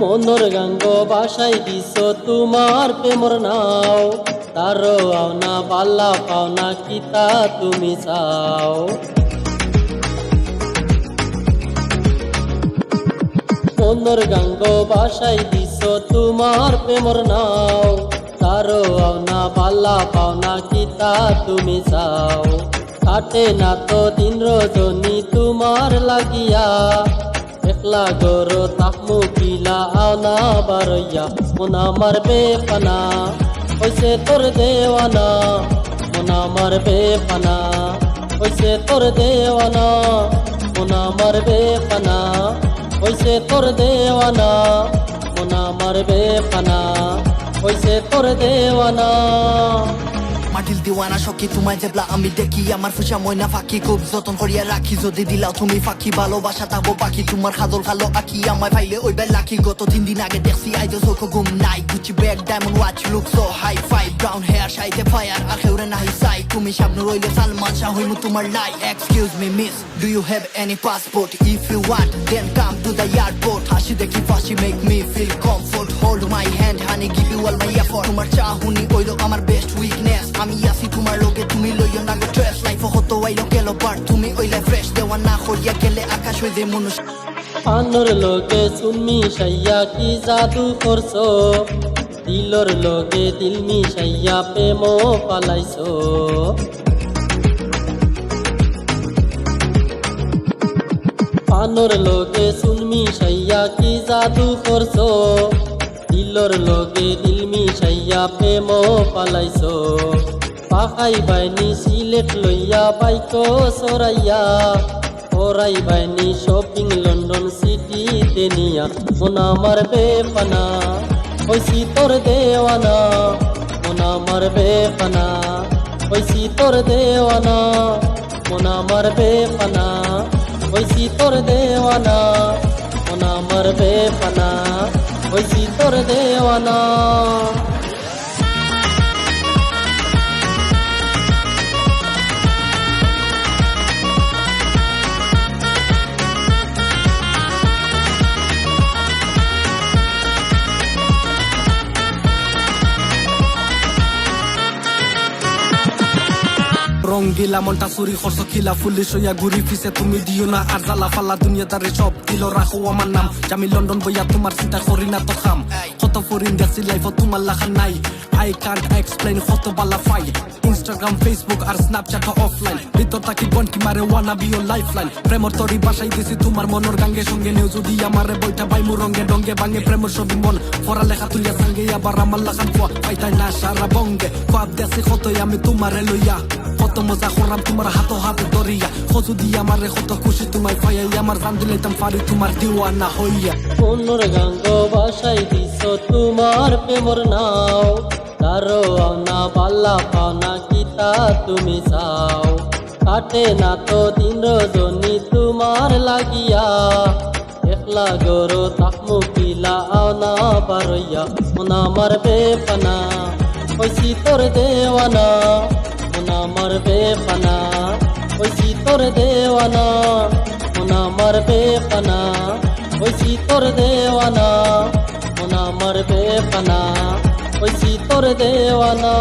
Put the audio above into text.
মনোর গাঙ্গ বাসাই দিছ তোমার প্রেমর নাও। তারও আওনা পাল্লা পাওনা কিতা তুমি চাও? মনোর গাঙ্গ বাসাই দিছ তোমার প্রেমর নাও। তারও আওনা পাল্লা পাওনা কিতা তুমি চাও? কাটে না তো দিন রজনী তোমার লাগিয়া। একলা গরো কিলা আওনা বারইয়া মোনা মারবে পানা হইছে তোর দেওয়ানা, মোনা মারবে পানা হইছে তোর দেওয়ানা, মোনা মারবে পানা হইছে তোর দেওয়ানা, মোনা মারবে পানা হইছে তোর দেওয়ানা। মাটিল দিওয়ানা, সখী তোমায় জেবলা আমি দেখি আমার ফুসা ময়না ফাঁকি। খুব যতন করিয়া রাখি, যদি দিলাও তুমি ফাঁকি। ভালোবাসা তাবো বাকি তোমার খাদল খালো আঁকি। আমায় পাইলে ওই বেল লাখি, গত তিন দিন আগে দেখছি, আইজ চোখ ঘুম নাই। Gucci bag diamond watch look so hi fi brown hair সাইতে ফায়ার আর খেউরে নাহি সাই তুমি সামনে রইলে সালমান শাহ, হইমু তোমার লাই। Excuse me miss do you have any passport if you want then come to the airport হাসি দেখি, ফাঁসি make me feel comfort hold my hand honey give you all my effort তোমার চাহুনি, ওইলো আমার বেস্ট আমি আছি তোমার লগে, তুমি লইও না গো স্ট্রেস লাইফ হতো আইলো গেল বাট তুমি ওইলে ফ্রেশ দেওয়া না করিয়া গেলে আকাশ যে মনুষ্য। পানোর লোকে চুনমি সাইয়া কি জাদু করছ? দিলর লোকে দিল মিশাইয়া প্রেম পালাইছো। পানোর লোকে চুনমি সাইয়া কি জাদু করছ? দিলর লোকে দিল মিশাইয়া প্রেম পালাইছো। পাখাই বাইনি সিলেট লইয়া বাইকো সরাইয়া। ওরাই বাইনি শপিং লন্ডন সিটি তেনিয়া মোনা মারবে পানা ওইসি তোর দেওয়ানা। মোনা মারবে পানা ওইসি তোর দেওয়ানা। মোনা মারবে পানা ওইসি তোর দেওয়ানা। মোনা মারবে পানা ওইসি তোর দেওয়ানা। রং গিলা, মনটা চুরি খরচ খিলা পুলিশ হইয়া ঘুরি ফিসে তুমি দিও না আর জ্বালা ফালা দুনিয়াদারে সব দিল রাখো আমার নাম। আমি লন্ডন বইয়া তোমার চিন্তা করি না তো খাম। কত ফরিন দেখছি লাইফ তোমার লাখা নাই। আই কান্ট এক্সপ্লেন কত বালা ফাই। ইনস্টাগ্রাম ফেসবুক আর স্ন্যাপচ্যাট অফলাইন। ভিতর তাকি বনকি মারে ওয়ানা বিও লাইফ লাইন প্রেমর তরি বাসাই দিছি তোমার মনের গাঙ্গে সঙ্গে নেও। যদি আমারে বইটা বাইমু রঙ্গে ডঙ্গে ভাঙে প্রেমর ছবি মন। পড়ালেখা তুলিয়া সঙ্গে আবার আমার লাখান পোয়া পাইতাই না সারা বঙ্গে। পাপ দেশে কতই আমি তোমারে লইয়া। মজা করলাম তোমার হাতো হাতে দরিয়া খোঁজু দিয়ে আমার, কত খুশি তোমায় পাইয়াই আমার জান দিলাইতাম পারি তোমার দিওয়ানা হইয়া। মনোর গাঙ্গ বাসাই দিছ তোমার প্রেমর নাও। তারো আওনা পাল্লা পাওনা কিতা তুমি চাও। কাটে না তো দিন রজনী তোমার লাগিয়া। একলা গরো তাকমু কিলা আওনা বারইয়া। মোনা মারবে পানা ওইসি তোর দেওয়ানা। মোনা মারবে পানা ওই তোর দেওয়ানা। মোনা মারবে পানা ওই তোর দেওয়ানা। মোনা মারবে পানা ওই তোর দেওয়ানা।